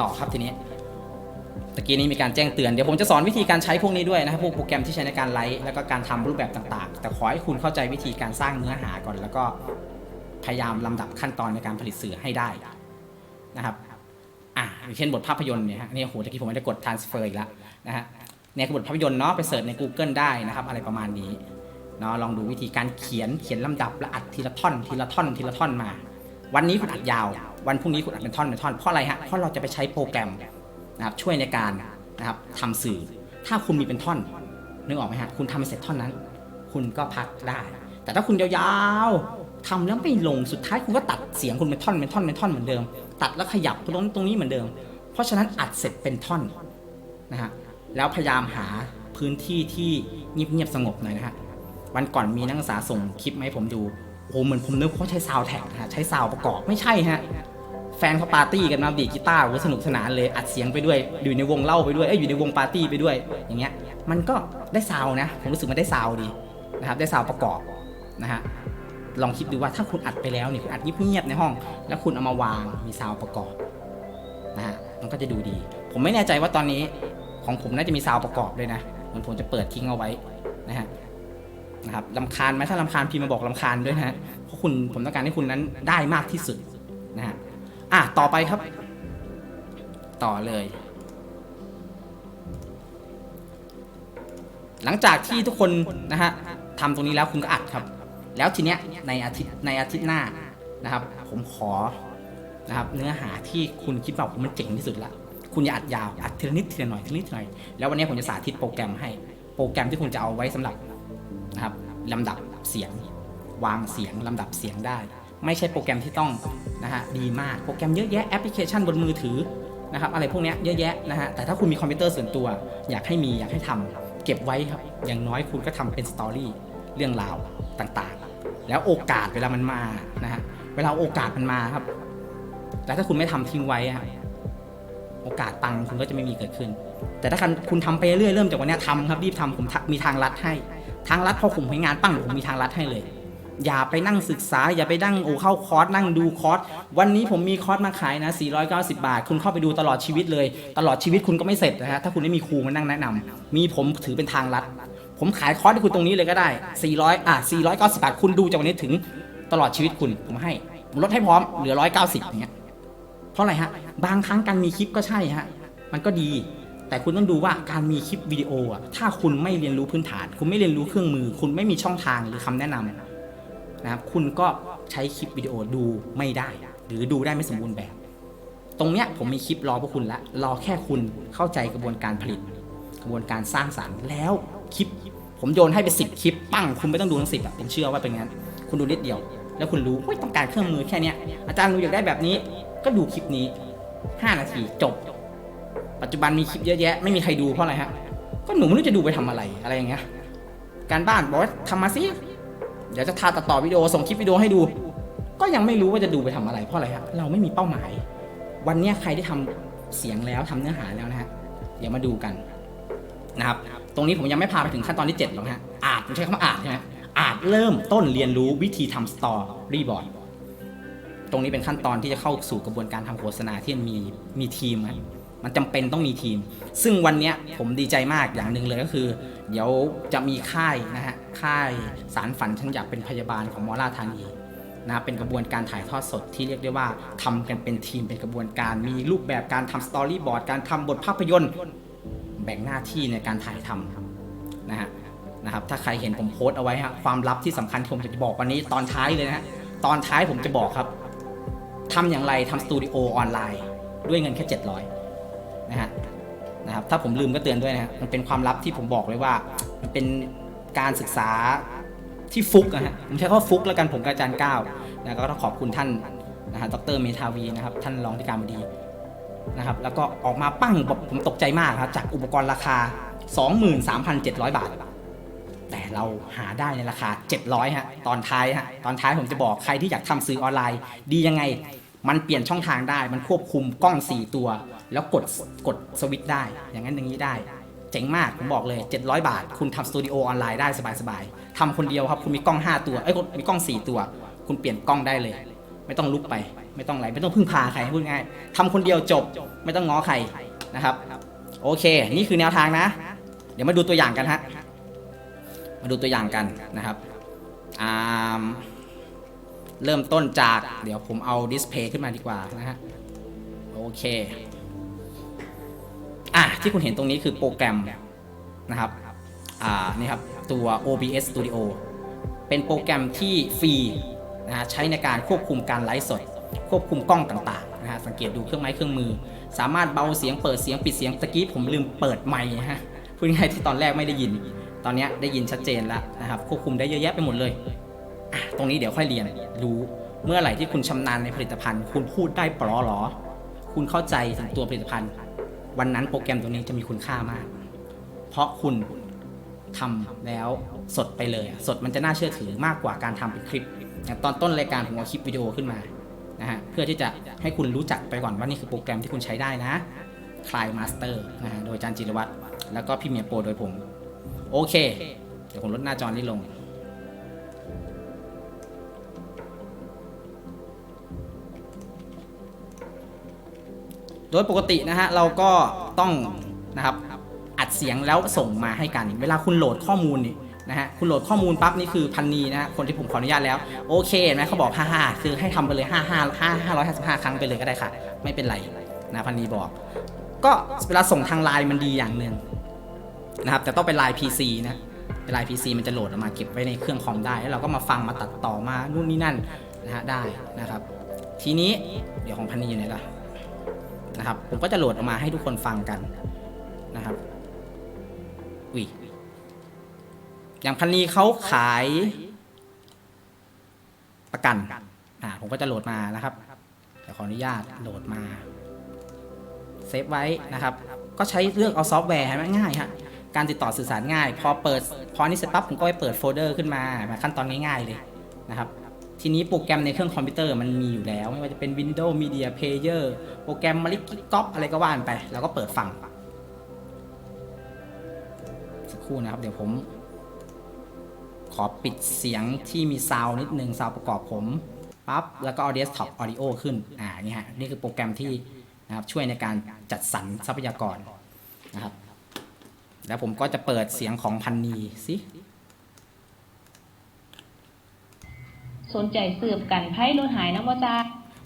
ต่อครับทีนี้ตะกี้นี้มีการแจ้งเตือน เดี๋ยวผมจะสอนวิธีการใช้พวกนี้ด้วยนะครับพวกโปรแกรมที่ใช้ในการไลฟ์แล้วก็การทำรูปแบบต่างๆ แต่ขอให้คุณเข้าใจวิธีการสร้างเนื้อหาก่อน แล้วก็พยายามลำดับขั้นตอนในการผลิตสื่อให้ได้นะครับอะอย่างเช่นบทภาพยนตร์เนี่ยฮะนี่โอ้โหตะกี้ผมไม่ได้กด transfer อีกแล้วนะฮะเนี่ยคือบทภาพยนตร์เนาะไปเสิร์ชใน Google ได้นะครับอะไรประมาณนี้เนาะลองดูวิธีการเขียนเขียนลำดับและอัดทีละท่อนทีละท่อนทีละท่อนมา วันนี้คุณอัดยาว วันพรุ่งนี้คุณอัดเป็นท่อนเป็นท่อนเพราะอะไรฮะเพราะเราจะไปใช้โปรแกรมนะครับช่วยในการนะครับทำสื่อ ถ้าคุณมีเป็นท่อนนึกออกไหมฮะคุณทำเสร็จท่อนนั้น คุณก็พักได้ แต่ถ้าคุณยาวๆทำแล้วไม่ลงสุดท้ายคุณก็ตัดเสียงคุณเป็นท่อนเป็นท่อนเป็นท่อนเหมือนเดิม ตัดแล้วขยับตรงนั้นตรงนี้เหมือนเดิม เพราะฉะนั้นอัดเสร็จเป็นท่อนนะฮะแล้วพยายามหาพื้นที่ที่เงียบๆสงบหน่อยนะฮะวันก่อนมีนักศึกษาส่งคลิปมาให้ผมดูโอ้เหมือนผมนึกว่าเขาใช้ซาวด์แท็กนะฮะใช้ซาวด์ประกอบไม่ใช่ฮะ แฟนเขาปาร์ตี้กันมาดีดกีตาร์โอ้โหสนุกสนานเลยอัดเสียงไปด้วยอยู่ในวงเล่าไปด้วยเอ้ยอยู่ในวงปาร์ตี้ไปด้วยอย่างเงี้ยมันก็ได้ซาวนะผมรู้สึกมันได้ซาวดีนะครับได้ซาวประกอบนะฮะลองคิดดูว่าถ้าคุณอัดไปแล้วเนี่ยคุณอัดเงียบๆในห้อง แล้วคุณเอามาวางมีซาวประกอบนะฮะมันก็จะดูดี ผมไม่แน่ใจว่าตอนนี้ของผมน่าจะมีซาวประกอบด้วยนะมันผมจะเปิดทิ้งเอาไว้นะฮะนะครับลำคาญไหมถ้าลำคาญพิมมาบอกลำคาญด้วยนะเพราะคุณผมต้องการให้คุณนั้นได้มากที่สุด อะต่อไปครับ ต่อเลย หลังจากที่ทุกคนนะฮะทำตรงนี้แล้วคุณก็อัดครับ แล้วทีเนี้ยในอาทิตย์ในอาทิตย์หน้านะครับ ผมขอนะครับ เนื้อหาที่คุณคิดว่ามันเจ๋งที่สุดละคุณอย่าอัดยาวอัดทีละนิดทีละหน่อยทีละนิดทีละหน่อยแล้ววันนี้ผมจะสาธิตโปรแกรมให้ โปรแกรมที่คุณจะเอาไว้สำหรับนะครับลำดับเสียง วางเสียงลำดับเสียงได้ ไม่ใช่โปรแกรมที่ต้อง นะฮะดีมากโปรแกรมเยอะแยะแอปพลิเคชันบนมือถือนะครับอะไรพวกนี้เยอะแยะนะฮะแต่ถ้าคุณมีคอมพิวเตอร์ส่วนตัว อยากให้มีอยากให้ทำเก็บไว้ครับ อย่างน้อยคุณก็ทำเป็นสตอรี่เรื่องราวต่างๆ แล้วโอกาสเวลามันมานะฮะเวลาโอกาสมันมาครับแล้วถ้าคุณไม่ทำทิ้งไว้อะโอกาสตังค์คุณก็จะไม่มีเกิดขึ้น แต่ถ้าคุณทำไปเรื่อยเริ่มจากวันนี้ทำครับรีบทำผมมีทางลัดให้ ทางลัดพอผมให้งานปั้งผมมีทางลัดให้เลย อย่าไปนั่งศึกษา อย่าไปนั่งโอ้เข้าคอร์สนั่งดูคอร์สวันนี้ผมมีคอร์สมาขายนะ 490 บาท คุณเข้าไปดูตลอดชีวิตเลย ตลอดชีวิตคุณก็ไม่เสร็จนะฮะถ้าคุณไม่มีครูมานั่งแนะนำมีผมถือเป็นทางลัด ผมขายคอร์สให้คุณตรงนี้เลยก็ได้ 400 อะ 490 บาท คุณดูจากวันนี้ถึงตลอดชีวิตคุณผมให้ผมลดให้พร้อมเหลือ 190อย่างเงี้ยเพราะอะไรฮะบางครั้งการมีคลิปก็ใช่ฮะมันก็ดีแต่คุณต้องดูว่าการมีคลิปวิดีโออะถ้าคุณไม่เรียนรู้พื้นฐาน คุณไม่เรียนรู้เครื่องมือ คุณไม่มีช่องทางหรือคำแนะนำ นะครับคุณก็ใช้คลิปวิดีโอดูไม่ได้ หรือดูได้ไม่สมบูรณ์แบบ ตรงเนี้ยผมมีคลิปรอพวกคุณละรอแค่คุณเข้าใจกระบวนการผลิต กระบวนการสร้างสรรค์แล้วคลิป ผมโยนให้ไปสิบคลิปปั้งคุณไม่ต้องดูทั้งสิบอะผมเชื่อว่าเป็นงั้น คุณดูนิดเดียว แล้วคุณรู้เฮ้ยต้องการเครื่องมือแค่นี้อาจารย์รู้อยากได้แบบนี้ ก็ดูคลิปนี้ 5 นาทีจบ ปัจจุบันมีคลิปเยอะแยะไม่มีใครดูเพราะอะไรฮะก็หนูไม่รู้จะดูไปทำอะไรอะไรอย่างเงี้ยการบ้านบอกว่าทำมาสิ เดี๋ยวจะทาตัดต่อวิดีโอส่งคลิปวิดีโอให้ดู ก็ยังไม่รู้ว่าจะดูไปทำอะไรเพราะอะไรฮะเราไม่มีเป้าหมาย วันนี้ใครที่ทำเสียงแล้วทำเนื้อหาแล้วนะฮะเดี๋ยวมาดูกันนะครับ ตรงนี้ผมยังไม่พาไปถึงขั้นตอนที่7หรอกฮะอาจผมใช้คำว่าอาจใช่ไหมอาจเริ่มต้นเรียนรู้วิธีทำสตอรี่บอร์ดตรงนี้เป็นขั้นตอนที่จะเข้าสู่กระบวนการทำโฆษณาที่มีมีทีมครับมันจำเป็นต้องมีทีม ซึ่งวันนี้ผมดีใจมากอย่างหนึ่งเลยก็คือ เดี๋ยวจะมีค่ายนะฮะ ค่ายสารฝันฉันอยากเป็นพยาบาลของมอราธานีนะเป็นกระบวนการถ่ายทอดสดที่เรียกได้ว่าทำกันเป็นทีมเป็นกระบวนการ มีรูปแบบการทำสตอรี่บอร์ดการทำบทภาพยนตร์ แบ่งหน้าที่ในการถ่ายทำนะฮะนะครับถ้าใครเห็นผมโพสต์เอาไว้ฮะความลับที่สำคัญที่ผมจะบอกวันนี้ตอนท้ายเลยนะฮะตอนท้ายผมจะบอกครับทำอย่างไรทำสตูดิโอออนไลน์ด้วยเงินแค่ 700นะฮะนะครับถ้าผมลืมก็เตือนด้วยนะฮะมันเป็นความลับที่ผมบอกเลยว่ามันเป็น การศึกษาที่ฟุกนะฮะผมใช้คำว่าฟุกแล้วกันผมกับอาจารย์ก้าวนะก็ต้องขอบคุณท่านนะฮะดรเมธาวีนะครับท่านรองที่การบดีนะครับแล้วก็ออกมาปั้งแบบผมตกใจมากครับจากอุปกรณ์ราคา 23,700 บาท แต่เราหาได้ในราคา 700ฮะตอนท้ายฮะตอนท้ายผมจะบอกใครที่อยากทำสื่อออนไลน์ ดียังไงมันเปลี่ยนช่องทางได้ มันควบคุมกล้อง 4 ตัว แล้วกดกดสวิตช์ได้ อย่างนั้นอย่างนี้ได้ เจ๋งมากผมบอกเลย 700 บาท คุณทำสตูดิโอออนไลน์ได้สบายๆทำคนเดียวครับ คุณมีกล้อง 5 ตัวเอ้ยมีกล้อง 4 ตัว คุณเปลี่ยนกล้องได้เลย ไม่ต้องลุกไป ไม่ต้องอะไรไม่ต้องพึ่งพาใครพูดง่ายทำคนเดียวจบไม่ต้องง้อใครนะครับโอเค นี่คือแนวทางนะ เดี๋ยวมาดูตัวอย่างกันฮะมาดูตัวอย่างกันนะครับเริ่มต้นจากเดี๋ยวผมเอาดิสเพย์ขึ้นมาดีกว่านะฮะโอเค ที่คุณเห็นตรงนี้คือโปรแกรมนะครับอ่านี่ครับตัว OBS Studio เป็นโปรแกรมที่ฟรีนะฮะใช้ในการควบคุมการไลฟ์สด ควบคุมกล้องต่างๆนะฮะสังเกตดูเครื่องไม้เครื่องมือ สามารถเบาเสียงเปิดเสียงปิดเสียงตะกี้ผมลืมเปิดไมค์ฮะพูดง่ายที่ตอนแรกไม่ได้ยิน ตอนนี้ได้ยินชัดเจนแล้วนะครับควบคุมได้เยอะแยะไปหมดเลย ตรงนี้เดี๋ยวค่อยเรียนรู้เมื่อไหร่ที่คุณชำนาญในผลิตภัณฑ์ คุณพูดได้ปลอหรอ คุณเข้าใจถึงตัวผลิตภัณฑ์ วันนั้นโปรแกรมตัวนี้จะมีคุณค่ามาก เพราะคุณทำแล้วสดไปเลยสดมันจะน่าเชื่อถือมากกว่าการทำเป็นคลิปอย่างตอนต้นรายการผมเอาคลิปวิดีโอขึ้นมานะฮะเพื่อที่จะให้คุณรู้จักไปก่อนว่านี่คือโปรแกรมที่คุณใช้ได้นะคลายมาสเตอร์นะฮะโดยอาจารย์จิรวัตรแล้วก็พี่เมียโปรโดยผม โอเค เดี๋ยวผมลดหน้าจอนี้ลง โดยปกตินะฮะเราก็ต้องนะครับอัดเสียงแล้วส่งมาให้กัน เวลาคุณโหลดข้อมูลนี่นะฮะคุณโหลดข้อมูลปั๊บนี่คือพันนีนะฮะคนที่ผมขออนุญาตแล้วโอเคเห็นไหมเขาบอก55คือให้ทำไปเลย55 5 555 ครั้งไปเลยก็ได้ค่ะ ไม่เป็นไรนะพันนีบอก ก็เวลาส่งทางไลน์มันดีอย่างหนึ่งนะครับแต่ต้องเป็นไลน์ PC นะเป็นไลน์ PC มันจะโหลดออกมาเก็บไว้ในเครื่องคอมได้แล้วเราก็มาฟังมาตัดต่อมานู่นนี่นั่นนะฮะได้นะครับ ทีนี้เดี๋ยวของพันนีอยู่ไหนล่ะ นะครับ ผมก็จะโหลดออกมาให้ทุกคนฟังกันนะครับอุ้ยอย่างพันนีเขาขายประกันอ่าผมก็จะโหลดมานะครับเดี๋ยวขออนุญาตโหลดมาเซฟไว้นะครับ ก็ใช้เลือกเอาซอฟต์แวร์ให้มันง่ายฮะการติดต่อสื่อสารง่าย พอเปิด พอนี้เสร็จปั๊บผมก็ไปเปิดโฟลเดอร์ขึ้นมาแบบขั้นตอนง่ายๆเลยนะครับ ทีนี้โปรแกรมในเครื่องคอมพิวเตอร์มันมีอยู่แล้ว ไม่ว่าจะเป็น Windows Media Player โปรแกรมมาริกิก๊อปอะไรก็ว่านไป แล้วก็เปิดฟัง สักครู่นะครับ เดี๋ยวผม ขอปิดเสียงที่มีซาวนิดนึงซาวประกอบผมปั๊บแล้วก็เอา Desktop Audio ขึ้น อ่า นี่ฮะ นี่คือโปรแกรมที่นะครับช่วยในการจัดสรรทรัพยากรนะครับ แล้วผมก็จะเปิดเสียงของพันนีสิ สนใจสืบกันไพ่รถหายนะบ่จ้า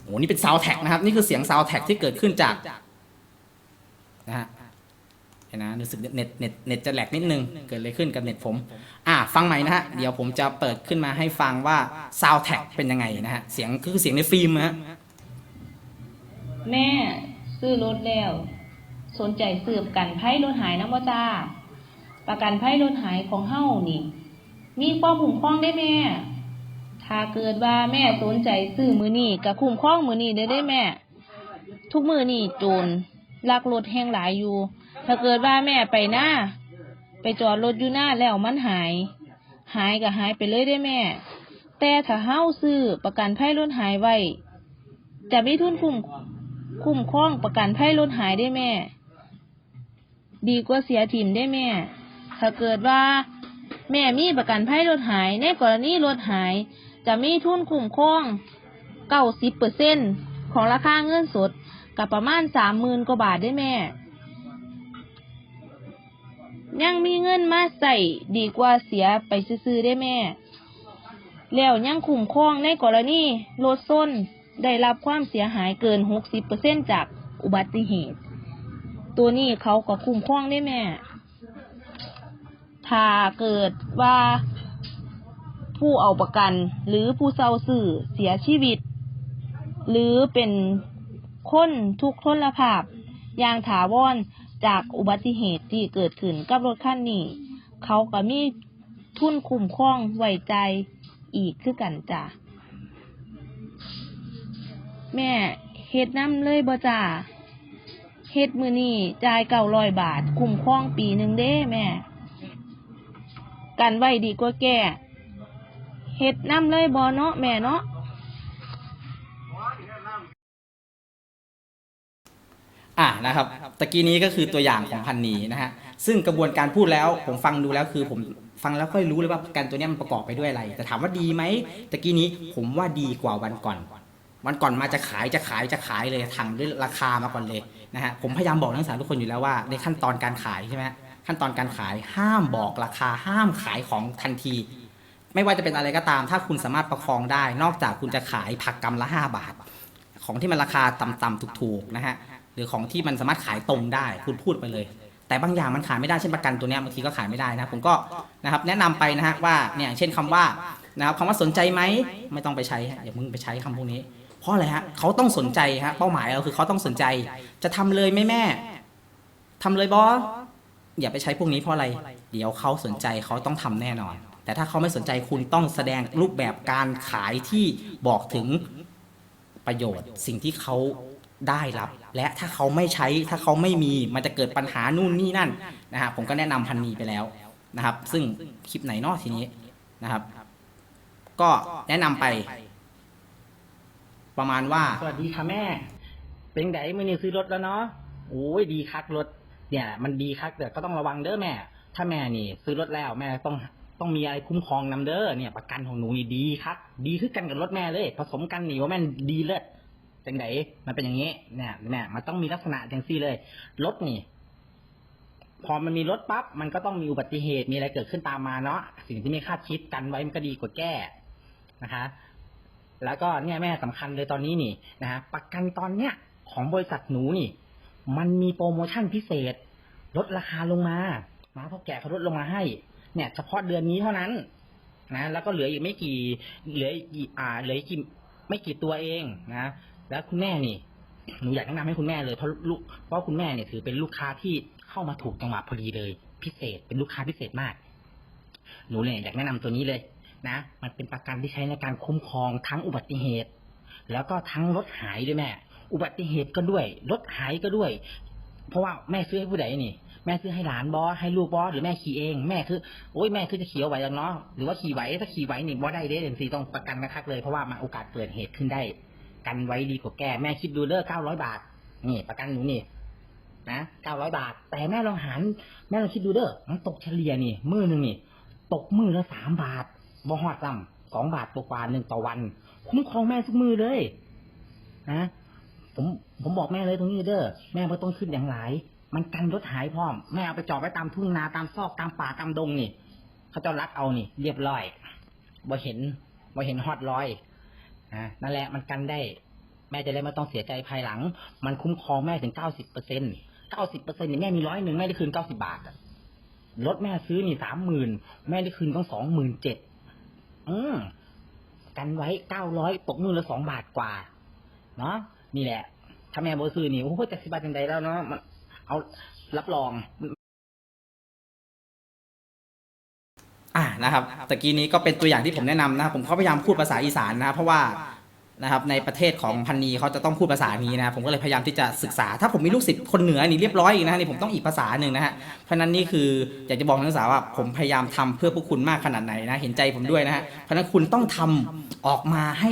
โอ้นี่เป็นซาวแท็กนะครับ นี่คือเสียงซาวแท็กที่เกิดขึ้นจากนะฮะเห็นนะรู้สึกเน็ตเน็ตเน็ตจะแหลกนิดนึง เกิดอะไรขึ้นกับเน็ตผม อ่าฟังใหม่นะฮะ เดี๋ยวผมจะเปิดขึ้นมาให้ฟังว่าซาวแท็กเป็นยังไงนะฮะ เสียงคือเสียงในฟิล์มนะฮะ แม่ซื้อรถแล้ว สนใจสืบกันไพ่รถหายนะบ่จ้าประกันไพ่รถหายของเฮานี่ มีความคุ้มครองได้แม่ ถ้าเกิดว่าแม่สนใจซื้อมือนี่ก็คุ้มครองมือนี่ได้ได้แม่ ทุกมือนี่โจรลักรถแห้งหลายอยู่ ถ้าเกิดว่าแม่ไปหน้า ไปจอดรถอยู่หน้าแล้วมันหาย หายก็หายไปเลยได้แม่ แต่ถ้าเฮาซื้อประกันภัยรถหายไว้ จะไมีทุนคุ้มคุ้มครองประกันภัยรถหายได้แม่ ดีกว่าเสียถิ่มได้แม่ ถ้าเกิดว่า แม่มีประกันภัยรถหายในกรณีรถหาย จะมีทุนคุ้มครองเก้าสิบเปอร์เซ็นของราคาเงินสดกับประมาณสามหมื่นกว่าบาทได้แม่ ยังมีเงินมาใส่ดีกว่าเสียไปซื้อๆได้แม่ แล้วยังคุ้มครองในกรณีรถส้นได้รับความเสียหายเกิน60%จากอุบัติเหตุ ตัวนี้เขาก็คุ้มครองได้แม่ ถ้าเกิดว่า ผู้เอาประกัน หรือผู้เซาสื่อเสียชีวิต หรือเป็นคนทุกข์ทนภาพ อย่างถาวรจากอุบัติเหตุที่เกิดขึ้นกับรถคันนี้ เขาก็มีทุนคุ้มครองไว้ใจอีกคือกันจ้ะแม่เฮ็ดน้ำเลยบ่จ้าเฮ็ดมือนี่จ่ายเก้าร้อยบาท คุ้มครองปีหนึ่งเด้แม่ กันไว้ดีกว่าแก่ เฮ็ดน้ำเลยบ่เนาะแม่เนาะอ่านะครับตะกี้นี้ก็คือตัวอย่างของพันนีนะฮะซึ่งกระบวนการพูดแล้วผมฟังดูแล้วคือผมฟังแล้วค่อยรู้เลยว่าประกันตัวนี้มันประกอบไปด้วยอะไร แต่ถามว่าดีไหมตะกี้นี้ผมว่าดีกว่าวันก่อนวันก่อนมาจะขายจะขายจะขายเลยถังด้วยราคามาก่อนเลยนะฮะผมพยายามบอกนักศึกษาทุกคนอยู่แล้วว่า ในขั้นตอนการขายใช่ไหมขั้นตอนการขายห้ามบอกราคาห้ามขายของทันที ไม่ว่าจะเป็นอะไรก็ตาม ถ้าคุณสามารถประคองได้ นอกจากคุณจะขายผักกำละ 5 บาท ของที่มันราคาต่ำๆถูกๆนะฮะหรือของที่มันสามารถขายตรงได้ คุณพูดไปเลย แต่บางอย่างมันขายไม่ได้เช่นประกันตัวเนี้ยบางทีก็ขายไม่ได้นะผมก็นะครับแนะนำไปนะฮะว่าเนี่ยเช่นคำว่านะครับคำว่าสนใจไหมไม่ต้องไปใช้อย่ามึงไปใช้คำพวกนี้ เพราะอะไรฮะเขาต้องสนใจฮะเป้าหมายเราคือเขาต้องสนใจ จะทำเลยไหมแม่ทำเลยบอสอย่าไปใช้พวกนี้เพราะอะไร เดี๋ยวเขาสนใจเขาต้องทำแน่นอน แต่ถ้าเขาไม่สนใจคุณต้องแสดงรูปแบบการขายที่บอกถึงประโยชน์ สิ่งที่เขาได้รับ และถ้าเขาไม่ใช้ถ้าเขาไม่มีมันจะเกิดปัญหานู่นนี่นั่นนะฮะผมก็แนะนำพันนีไปแล้วนะครับ ซึ่งคลิปไหนเนอกทีนี้นะครับ ก็แนะนำไป ประมาณว่า สวัสดีค่ะแม่ เป็นไงมื่อนี้ซื้อรถแล้วเนาะโอ้ยดีคักรถ เนี่ย มันดีคักแต่ก็ต้องระวังเด้อแม่ ถ้าแม่นี่ ซื้อรถแล้วแม่ต้อง ต้องมีอะไรคุ้มครองนำเด้อเนี่ย ประกันของหนูนี่ดีคักดีขึ้นกันกับรถแม่เลย ผสมกันนี่ว่าแม่นดีเลิศจังไดมันเป็นอย่างนี้เนี่ยเนี่ยมันต้องมีลักษณะจังซี่เลยรถนี่ พอมันมีรถปั๊บมันก็ต้องมีอุบัติเหตุมีอะไรเกิดขึ้นตามมาเนาะสิ่งที่ไม่คาดคิดกันไว้มันก็ดีกว่าแก้นะคะ แล้วก็เนี่ยแม่สำคัญเลยตอนนี้นี่นะฮะประกันตอนเนี้ยของบริษัทหนูนี่ มันมีโปรโมชั่นพิเศษ ลดราคาลงมามาพ่อแก่เขาลดลงมาให้ เนี่ยเฉพาะเดือนนี้เท่านั้นนะแล้วก็เหลืออีกไม่กี่ เหลืออีกอ่า เหลืออีกกี่ไม่กี่ตัวเองนะแล้วคุณแม่นี่หนูอยากแนะนำให้คุณแม่เลยเพราะลูกเพราะคุณแม่เนี่ยถือเป็นลูกค้าที่เข้ามาถูกจังหวะพอดีเลย พิเศษเป็นลูกค้าพิเศษมาก หนูเนี่ยอยากแนะนำตัวนี้เลยนะ มันเป็นประกันที่ใช้ในการคุ้มครองทั้งอุบัติเหตุ แล้วก็ทั้งรถหายด้วยแม่ อุบัติเหตุก็ด้วยรถหายก็ด้วย เพราะว่าแม่ซื้อให้ผู้ใดนี่ แม่ซื้อให้หลานบอให้ลูกบอหรือแม่ขี่เอง แม่คือโอ้ยแม่คือจะขี่เอาไหวอย่างเนาะหรือว่าขี่ไหวถ้าขี่ไหวนี่บอได้เด้เดนซีต้องประกันนะครับเลยเพราะว่ามันโอกาสเกิดเหตุขึ้นได้ กันไว้ดีกว่าแก้แม่คิดดูเด้อเก้าร้อยบาทนี่ประกันหนูนี่นะเก้าร้อยบาท แต่แม่ลองหันแม่ลองคิดดูเด้อมันตกเฉลี่ยนี่มือหนึ่งนี่ ตกมือละสามบาทบ่ฮอดซ้ำสองบาทตัวกว่าหนึ่งต่อวัน คุ้มครองแม่ทุกมือเลยนะผมผมบอกแม่เลยตรงนี้เด้อแม่ไม่ต้องขึ้นอย่างไร มันกันรถหายพร้อมแม่เอาไปจอดไว้ตามทุ่งนาตามซอกตามป่าตามดงนี่เขาจะรัดเอานี่ เรียบร้อยบ่เห็นบ่เห็นฮอดรอยนะนั่นแหละมันกันได้ แม่จะได้ไม่ต้องเสียใจภายหลัง มันคุ้มครองแม่ถึงเก้าสิบเปอร์เซ็นต์เก้าสิบเปอร์เซ็นต์เนี่ยแม่มีร้อยหนึ่งแม่ได้คืนเก้าสิบาทรถแม่ซื้อนี่สามหมื่นแม่ได้คืนต้องสองหมื่นเจ็ดอืมกันไว้เก้าร้อยตกมือละสองบาทกว่า เนาะนี่แหละ ถ้าแม่บซื้อนี่โอ้โหจะสิบาทจังใดแล้วเนาะ เอารับรองอ่านะครับตะกี้นี้ก็เป็นตัวอย่างที่ผมแนะนำนะครับผมเขาพยายามพูดภาษาอีสานนะครับเพราะว่านะครับในประเทศของพันนีเขาจะต้องพูดภาษานี้นะครับผมก็เลยพยายามที่จะศึกษา ถ้าผมมีลูกศิษย์คนเหนือนี่เรียบร้อยอีกนะฮะนี่ผมต้องอีกภาษาหนึ่งนะฮะเพราะนั้นนี่คืออยากจะบอกนักศึกษาว่าผมพยายามทำเพื่อพวกคุณมากขนาดไหนนะเห็นใจผมด้วยนะฮะเพราะฉะนั้นคุณต้องทำออกมาให้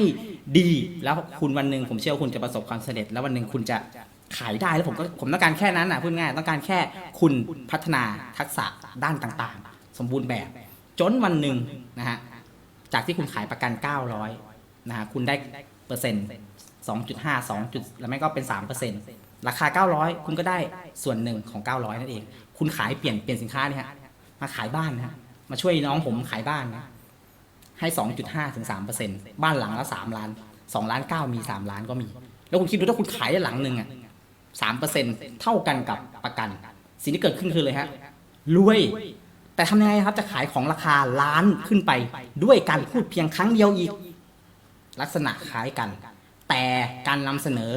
ดี แล้วคุณวันหนึ่งผมเชื่อว่าคุณจะประสบความสำเร็จ แล้ววันหนึ่งคุณจะ ขายได้แล้วผมก็ผมต้องการแค่นั้นนะพูดง่ายต้องการแค่คุณพัฒนาทักษะด้านต่างๆ สมบูรณ์แบบ จนวันหนึ่งนะฮะจากที่คุณขายประกัน 900นะฮะคุณได้เปอร์เซ็นต์2.5 2จุดแล้วไม่ก็เป็น3เปอร์เซ็นต์ราคา 900 คุณก็ได้ส่วนหนึ่งของ 900 นั่นเอง คุณขายเปลี่ยนเปลี่ยนสินค้าเนี่ยฮะมาขายบ้านนะฮะมาช่วยน้องผมขายบ้านนะให้ 2.5ถึง3เปอร์เซ็นต์บ้านหลังละ3ล้าน2ล้าน9มี 3 ล้านก็มี แล้วคุณคิดดูถ้าคุณขายได้หลังหนึ่งอะ 3เปอร์เซ็นต์เท่ากันกับประกัน สิ่งที่เกิดขึ้นคือเลยฮะรวย แต่ทำยังไงครับจะขายของราคาล้านขึ้นไป ด้วยการพูดเพียงครั้งเดียวอีก ลักษณะคล้ายกัน แต่การนำเสนอ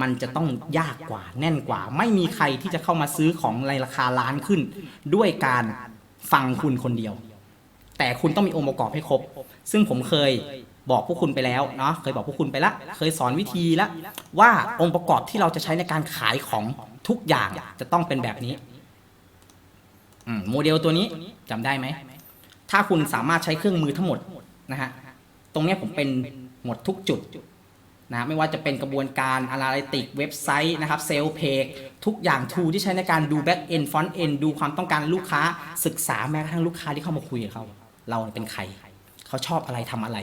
มันจะต้องยากกว่าแน่นกว่า ไม่มีใครที่จะเข้ามาซื้อของในราคาล้านขึ้น ด้วยการฟังคุณคนเดียว แต่คุณต้องมีองค์ประกอบให้ครบ ซึ่งผมเคย บอกพวกคุณไปแล้วเนาะเคยบอกพวกคุณไปแล้วเคยสอนวิธีแล้วว่าองค์ประกอบที่เราจะใช้ในการขายของทุกอย่างจะต้องเป็นแบบนี้อืมโมเดลตัวนี้จำได้ไหม ถ้าคุณสามารถใช้เครื่องมือทั้งหมดนะฮะตรงนี้ผมเป็นหมดทุกจุดนะไม่ว่าจะเป็นกระบวนการ a n a l y t i c เว็บไซต์นะครับเซลล์เพจทุกอย่างทูที่ใช้ในการดู Back End Front End ดูความต้องการลูกค้าศึกษาแม้กระทั่งลูกค้าที่เข้ามาคุยกับเขา เราเป็นใคร เขาชอบอะไรทำอะไร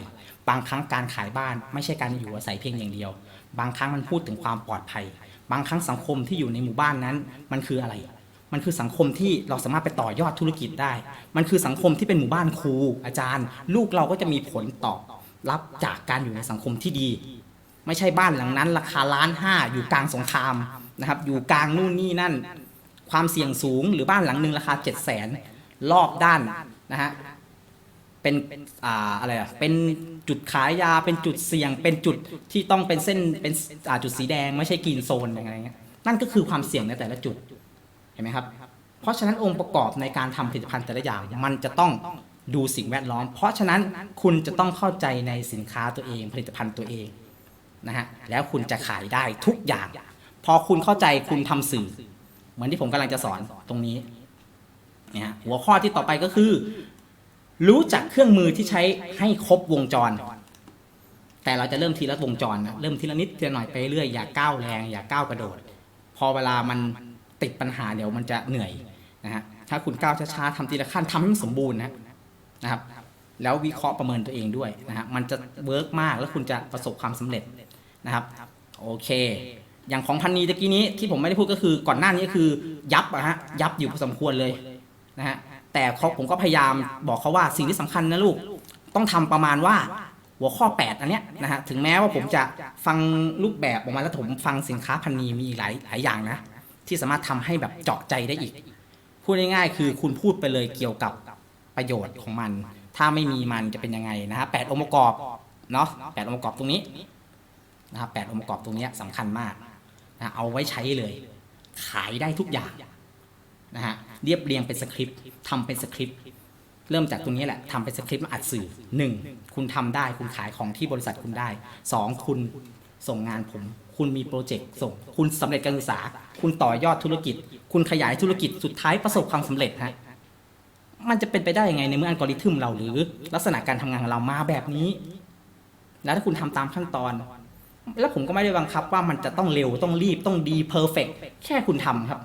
บางครั้งการขายบ้านไม่ใช่การอยู่อาศัยเพียงอย่างเดียว บางครั้งมันพูดถึงความปลอดภัย บางครั้งสังคมที่อยู่ในหมู่บ้านนั้น มันคืออะไร มันคือสังคมที่เราสามารถไปต่อยอดธุรกิจได้ มันคือสังคมที่เป็นหมู่บ้านครู อาจารย์ ลูกเราก็จะมีผลตอบรับจากการอยู่ในสังคมที่ดี ไม่ใช่บ้านหลังนั้น ราคาล้านห้าอยู่กลางสงครามนะครับ อยู่กลางนู่นนี่นั่น ความเสี่ยงสูงหรือบ้านหลังหนึ่งราคาเจ็ดแสนรอบด้านนะฮะ เป็นอ่าอะไรอะเป็นจุดขายยาเป็นจุดเสี่ยง เป็นจุดที่ต้องเป็นเส้นเป็นอ่าจุดสีแดงไม่ใช่กรีนโซนอะไรเงี้ยนั่นก็คือความเสี่ยงในแต่ละจุดเห็นไหมครับ เพราะฉะนั้นองค์ประกอบในการทำผลิตภัณฑ์แต่ละอย่างมันจะต้องดูสิ่งแวดล้อม เพราะฉะนั้นคุณจะต้องเข้าใจในสินค้าตัวเอง ผลิตภัณฑ์ตัวเองนะฮะแล้วคุณจะขายได้ทุกอย่าง พอคุณเข้าใจคุณทำสื่อ เหมือนที่ผมกำลังจะสอนตรงนี้เนี่ยฮะหัวข้อที่ต่อไปก็คือ รู้จักเครื่องมือที่ใช้ให้ครบวงจร แต่เราจะเริ่มทีละวงจรนะเริ่มทีละนิดทีละหน่อยไปเรื่อยอย่าก้าวแรง อย่าก้าวกระโดด พอเวลามันติดปัญหาเดี๋ยวมันจะเหนื่อยนะฮะถ้าคุณก้าวช้าๆทำทีละขั้นทำให้มันสมบูรณ์นะนะครับ แล้ววิเคราะห์ประเมินตัวเองด้วยนะฮะมันจะเวิร์กมากแล้วคุณจะประสบความสำเร็จนะครับโอเค อย่างของพันนีตะกี้นี้ที่ผมไม่ได้พูดก็คือก่อนหน้านี้คือยับอะฮะยับอยู่พอสมควรเลยนะฮะ แต่เขาผมก็พยายามบอกเขาว่าสิ่งที่สำคัญนะลูกต้องทำประมาณว่าหัวข้อ 8 อันเนี้ยนะฮะถึงแม้ว่าผมจะฟังรูปแบบออกมาแล้วผมฟังสินค้าพันนีมีอีกหลายหลายอย่างนะ ที่สามารถทำให้แบบเจาะใจได้อีก พูดง่ายๆ คือคุณพูดไปเลยเกี่ยวกับประโยชน์ของมัน ถ้าไม่มีมันจะเป็นยังไงนะฮะแปดองค์ประกอบเนาะแปดองค์ประกอบตรงนี้นะครับแปดองค์ประกอบตรงนี้ยสำคัญมากนะเอาไว้ใช้เลย ขายได้ทุกอย่าง นะฮะเรียบเรียงเป็นสคริปต์ทำเป็นสคริปต์เริ่มจากตรงนี้แหละทำเป็นสคริปต์มาอัดสื่อหนึ่งคุณทำได้คุณขายของที่บริษัทคุณได้สองคุณส่งงานผม คุณมีโปรเจกต์ส่ง คุณสำเร็จการศึกษา คุณต่อยอดธุรกิจ คุณขยายธุรกิจสุดท้ายประสบความสำเร็จฮะมันจะเป็นไปได้ยังไงในเมื่ออัลกอริทึมเราหรือ ลักษณะการทำงานของเรามาแบบนี้ แล้วถ้าคุณทำตามขั้นตอน แล้วผมก็ไม่ได้บังคับว่ามันจะต้องเร็วต้องรีบต้องดีเพอร์เฟกแค่คุณทำครับ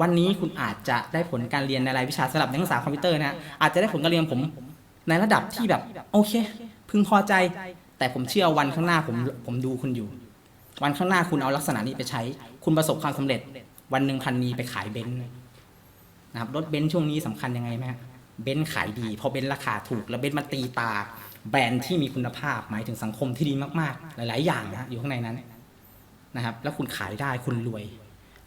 วันนี้คุณอาจจะได้ผลการเรียนในรายวิชาสำหรับนักศึกษาคอมพิวเตอร์นะอาจจะได้ผลการเรียนผมในระดับที่แบบโอเค พึงพอใจ แต่ผมเชื่อวันข้างหน้าผมผมดูคุณอยู่ วันข้างหน้าคุณเอาลักษณะนี้ไปใช้ คุณประสบความสำเร็จ วันหนึ่งพันนีไปขายเบนซ์นะครับรถเบนซ์ช่วงนี้สำคัญยังไงไหมเบนซ์ขายดีเพราะเบนซ์ราคาถูก แล้วเบนซ์มาตีตา แบรนด์ที่มีคุณภาพหมายถึงสังคมที่ดีมากๆ หลาย ๆ อย่างนะอยู่ข้างในนั้นนะครับ แล้วคุณขายได้คุณรวย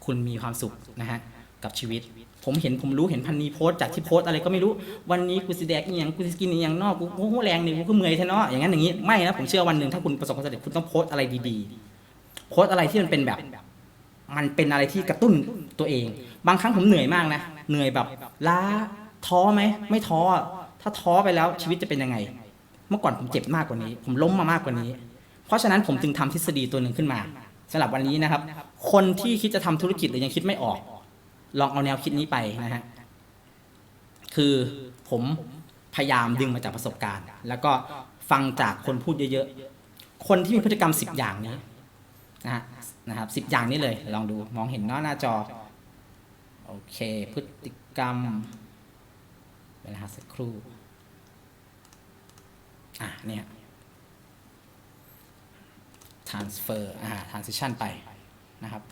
คุณมีความสุขนะฮะ กับชีวิต ผมเห็นผมรู้เห็นพันนีโพสจากที่โพสอะไรก็ไม่รู้ วันนี้กูสิแดกอีหยังกูสิกินอีหยังนอกกูโอ้โหแรงนี่กูก็เมื่อยแท้เนาะอย่างนั้นอย่างนี้ไม่นะผมเชื่อวันหนึ่งถ้าคุณประสบความสำเร็จคุณต้องโพสอะไรดีๆ โพสอะไรที่มันเป็นแบบ มันเป็นอะไรที่กระตุ้นตัวเอง บางครั้งผมเหนื่อยมากนะเหนื่อยแบบล้าท้อไหมไม่ท้อถ้าท้อไปแล้วชีวิตจะเป็นยังไง เมื่อก่อนผมเจ็บมากกว่านี้ ผมล้มมามากกว่านี้ เพราะฉะนั้นผมจึงทำทฤษฎีตัวหนึ่งขึ้นมาสำหรับวันนี้นะครับ คนที่คิดจะทำธุรกิจหรือยังคิดไม่ออก ลองเอาแนวคิดนี้ไปนะฮะคือผมพยายามดึงมาจากประสบการณ์ แล้วก็ฟังจากคนพูดเยอะๆ คนที่มีพฤติกรรมสิบอย่างนี้นะฮะนะครับสิบอย่างนี้เลย ลองดูมองเห็นเนาะหน้าจอ โอเค พฤติกรรมเวลาสักครู่อะเนี่ย transfer อ่า transition ไปนะครับ